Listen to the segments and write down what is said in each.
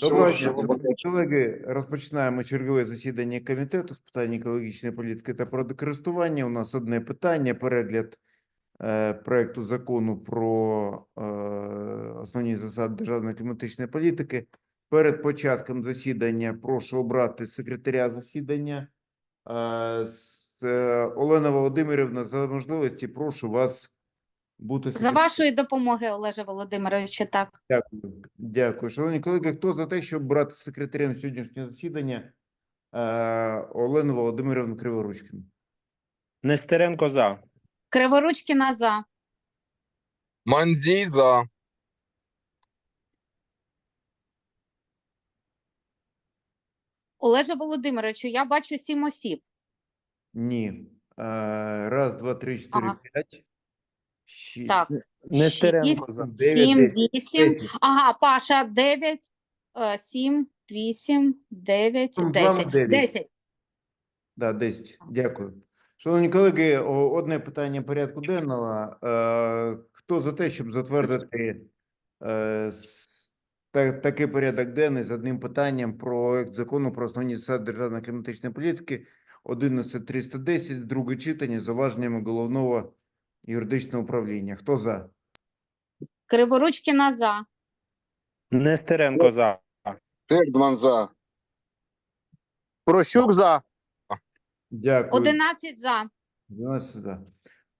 Доброго дня, колеги. Розпочинаємо чергове засідання комітету з питань екологічної політики та природокористування. У нас одне питання: перегляд е, проекту закону про е, основні засади державної кліматичної політики. Перед початком засідання прошу обрати секретаря засідання. Е, е, Олена Володимирівна, за можливості прошу вас бути За вашої допомоги, Олеже Володимировичу, так. Дякую. Дякую. Шановні колеги, хто за те, щоб брати секретарем сьогоднішнього засідання е, Олену Володимирівну Криворучкину? Нестеренко за. Криворучкіна за. Манзій за. Олеже Володимировичу, я бачу сім осіб. Ні. Е, раз, два, три, чотири, Ага. п'ять. Так, дев'ять, сім, вісім. Ага, Паша, дев'ять, е, сім, вісім, дев'ять, Ну, десять. Десять. Да, 10. Дякую. Шановні колеги, одне питання порядку денного. Е, Хто за те, щоб затвердити е, такий порядок денний з одним питанням про закону про основні засади державної кліматичної політики 11310, друге читання, з зауваженнями головного юридичного управління. Хто за? Криворучкіна за. Нестеренко за. Фельдман за. Прощук за. Дякую. Одинадцять за. 12 за.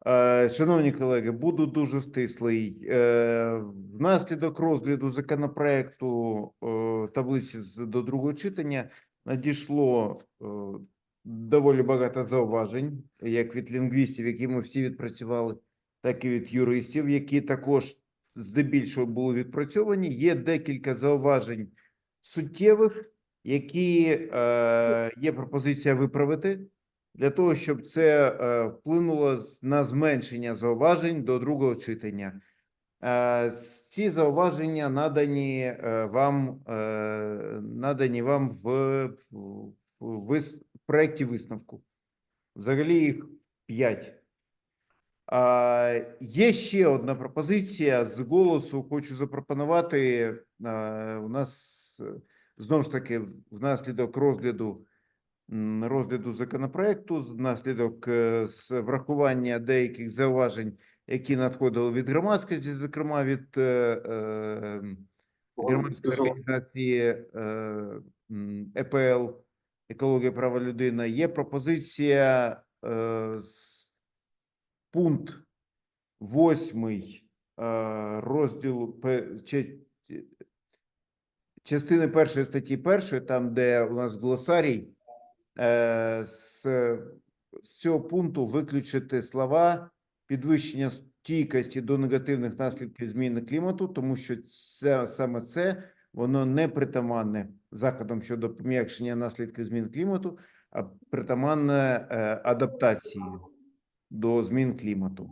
Е, Шановні колеги, буду дуже стислий. Е, Внаслідок розгляду законопроекту е, таблиці з- до другого читання надійшло е, доволі багато зауважень, як від лінгвістів, які ми всі відпрацювали, так і від юристів, які також здебільшого були відпрацьовані. Є декілька зауважень суттєвих, які е, є пропозиція виправити для того, щоб це е, вплинуло на зменшення зауважень до другого читання. Е, Ці зауваження надані е, вам, е, надані вам в, в, проєкті висновку. Взагалі їх п'ять. А, Є ще одна пропозиція з голосу. Хочу запропонувати. е, У нас знову ж таки внаслідок розгляду розгляду законопроекту, внаслідок е, врахування деяких зауважень, які надходили від громадськості, зокрема від е, е, громадської організації е, ЕПЛ Екологія права людини. Є пропозиція е, пункт восьмий е, розділу пе- частини першої статті першої, там де у нас глосарій, е, з, з цього пункту виключити слова підвищення стійкості до негативних наслідків зміни клімату, тому що це саме це воно не притаманне заходам щодо пом'якшення наслідків змін клімату, а притаманне е, адаптації до змін клімату.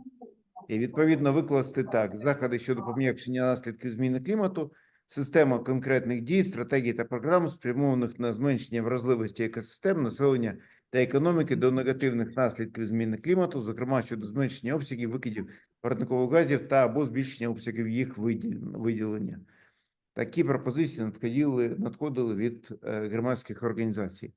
І відповідно викласти так: заходи щодо пом'якшення наслідків зміни клімату, система конкретних дій, стратегій та програм, спрямованих на зменшення вразливості екосистем, населення та економіки до негативних наслідків зміни клімату, зокрема щодо зменшення обсягів викидів парникових газів та або збільшення обсягів їх виділення. Такі пропозиції надходили, надходили від е, громадських організацій.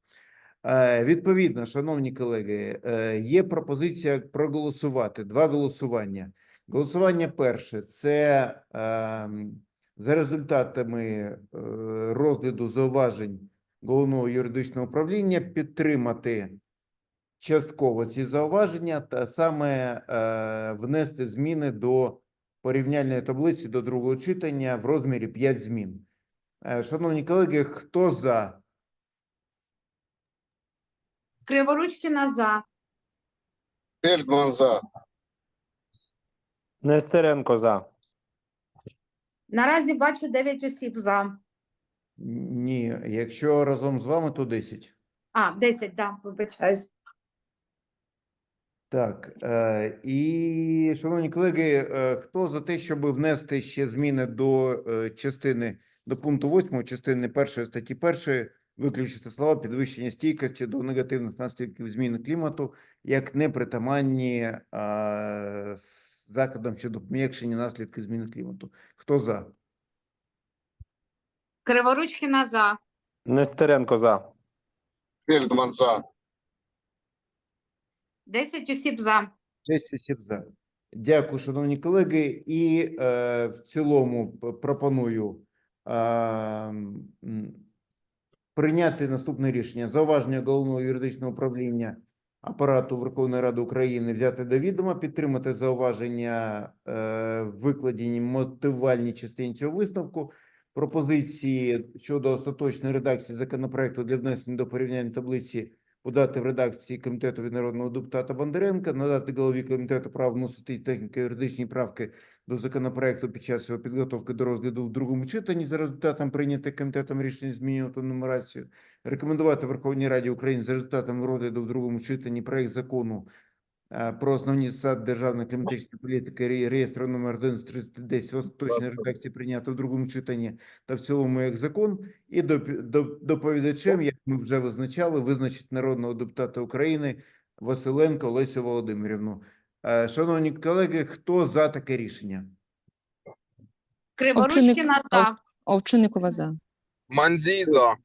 Е, Відповідно, шановні колеги, е, є пропозиція проголосувати. Два голосування. Голосування перше це ем, за результатами розгляду зауважень головного юридичного управління підтримати частково ці зауваження та саме внести зміни до порівняльної таблиці до другого читання в розмірі 5 змін. Е, Шановні колеги, хто за? Криворучкіна за. Фельдман за. Нестеренко за. Наразі бачу дев'ять осіб за. Ні, якщо разом з вами, то 10. А, десять, да, вибачаюсь. Так, е, і, шановні колеги, е, хто за те, щоб внести ще зміни до е, частини, до пункту 8 частини 1 статті 1, виключити слова підвищення стійкості до негативних наслідків зміни клімату, як непритаманні з заходам щодо пом'якшення наслідків зміни клімату. Хто за? Криворучкіна за. Нестеренко за. Фельдман за. 10 осіб за. 6 осіб за. Дякую, шановні колеги. І е, в цілому пропоную е, прийняти наступне рішення. Зауваження головного юридичного управління апарату Верховної Ради України взяти до відома, підтримати зауваження е, викладені мотивальній частині цього висновку. Пропозиції щодо остаточної редакції законопроекту для внесення до порівняння таблиці подати в редакції комітету від народного депутата Бондаренка, надати голові комітету право вносити техніко-юридичні правки до законопроекту під час його підготовки до розгляду в другому читанні за результатом прийняти комітетом рішення змінювати нумерацію, рекомендувати Верховній Раді України за результатами розгляду в другому читанні проект закону про основні засади державної кліматичної політики ре- реєстр номер 1110 в остаточній редакції прийняти в другому читанні та в цілому як закон. І доповідачем, як ми вже визначали, визначить народного депутата України Василенко Лесю Володимирівну. Е, Шановні колеги, хто за таке рішення? Криворучкіна за. Овчинникова за. Манзій за.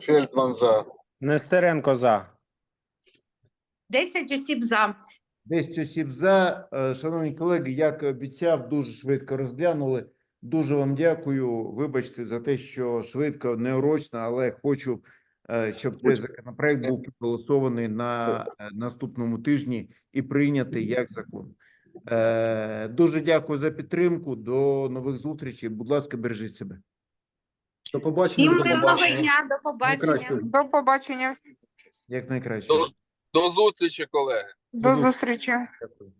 Фельдман за. Нестеренко за. 10 осіб за. 10 осіб за. Е, Шановні колеги, як і обіцяв, дуже швидко розглянули. Дуже вам дякую. Вибачте за те, що швидко, неурочно, але хочу, е, щоб цей законопроект був проголосований на е, наступному тижні і прийнятий як закон. Дуже дякую за підтримку. До нових зустрічей. Будь ласка, бережіть себе. До побачення. До побачення. до побачення. До побачення. Як найкраще. До, зустрічі, колеги. До зустрічі. зустрічі. Дякую.